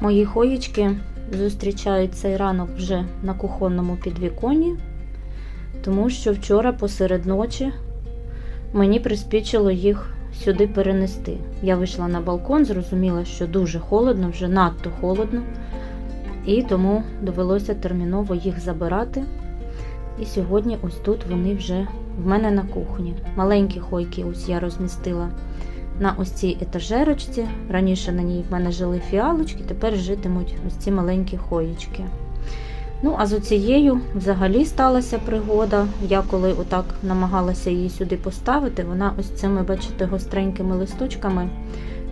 Мої хоїчки зустрічають цей ранок вже на кухонному підвіконні, тому що вчора посеред ночі мені приспічило їх сюди перенести. Я вийшла на балкон, зрозуміла, що дуже холодно, вже надто холодно, і тому довелося терміново їх забирати. І сьогодні ось тут вони вже в мене на кухні. Маленькі хойки ось я розмістила на ось цій етажерочці. Раніше на ній в мене жили фіалочки, тепер житимуть ось ці маленькі хоєчки. Ну, а з оцією взагалі сталася пригода. Я коли отак намагалася її сюди поставити, вона ось цими, бачите, гостренькими листочками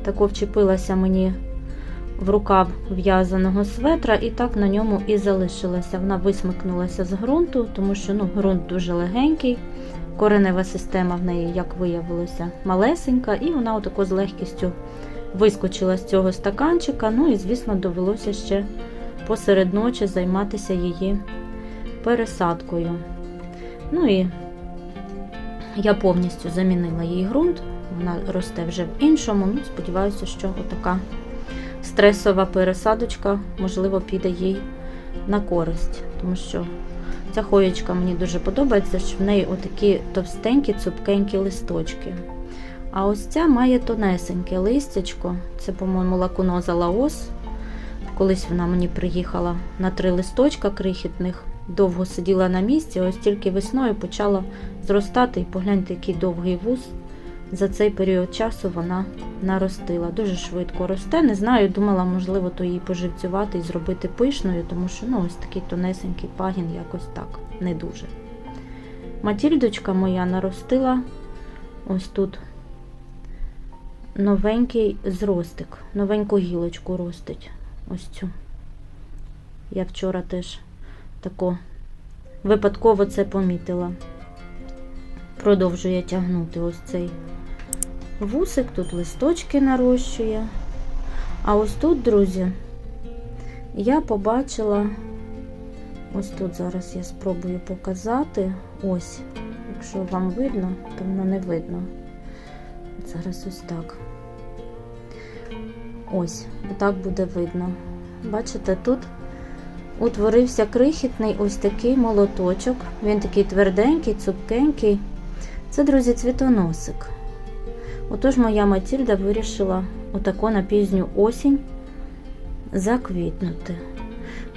тако вчепилася мені в рукав в'язаного светра, і так на ньому і залишилася. Вона висмикнулася з ґрунту, тому що ну, ґрунт дуже легенький. Коренева система в неї, як виявилося, малесенька, і вона отако з легкістю вискочила з цього стаканчика. Ну і, звісно, довелося ще посеред ночі займатися її пересадкою. Ну і я повністю замінила їй ґрунт, вона росте вже в іншому. Ну, Сподіваюся, що отака стресова пересадочка, можливо, піде їй на користь, тому що ця хоєчка мені дуже подобається, що в неї отакі товстенькі, цупкенькі листочки. А ось ця має тонесеньке листячко, це, по-моєму, лакуноза лаос. Колись вона мені приїхала на три листочка крихітних, довго сиділа на місці, ось тільки весною почала зростати і погляньте, який довгий вуз. За цей період часу вона наростила. Дуже швидко росте. Не знаю, думала, можливо, то її поживцювати і зробити пишною, тому що ну, ось такий тонесенький пагін якось так, не дуже. Матільдочка моя наростила ось тут новенький зростик, новеньку гілочку ростить. Ось цю. Я вчора теж тако випадково це помітила. Продовжує тягнути ось цей вусик, тут листочки нарощує. А ось тут, друзі, я побачила, ось тут зараз я спробую показати. Ось, якщо вам видно, то воно не видно. Зараз ось так. Ось, отак буде видно. Бачите, тут утворився крихітний ось такий молоточок. Він такий тверденький, цупкенький. Це, друзі, цвітоносик. Отож, моя Матільда вирішила отако на пізню осінь заквітнути.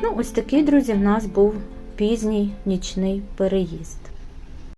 Ну, ось такий, друзі, в нас був пізній нічний переїзд.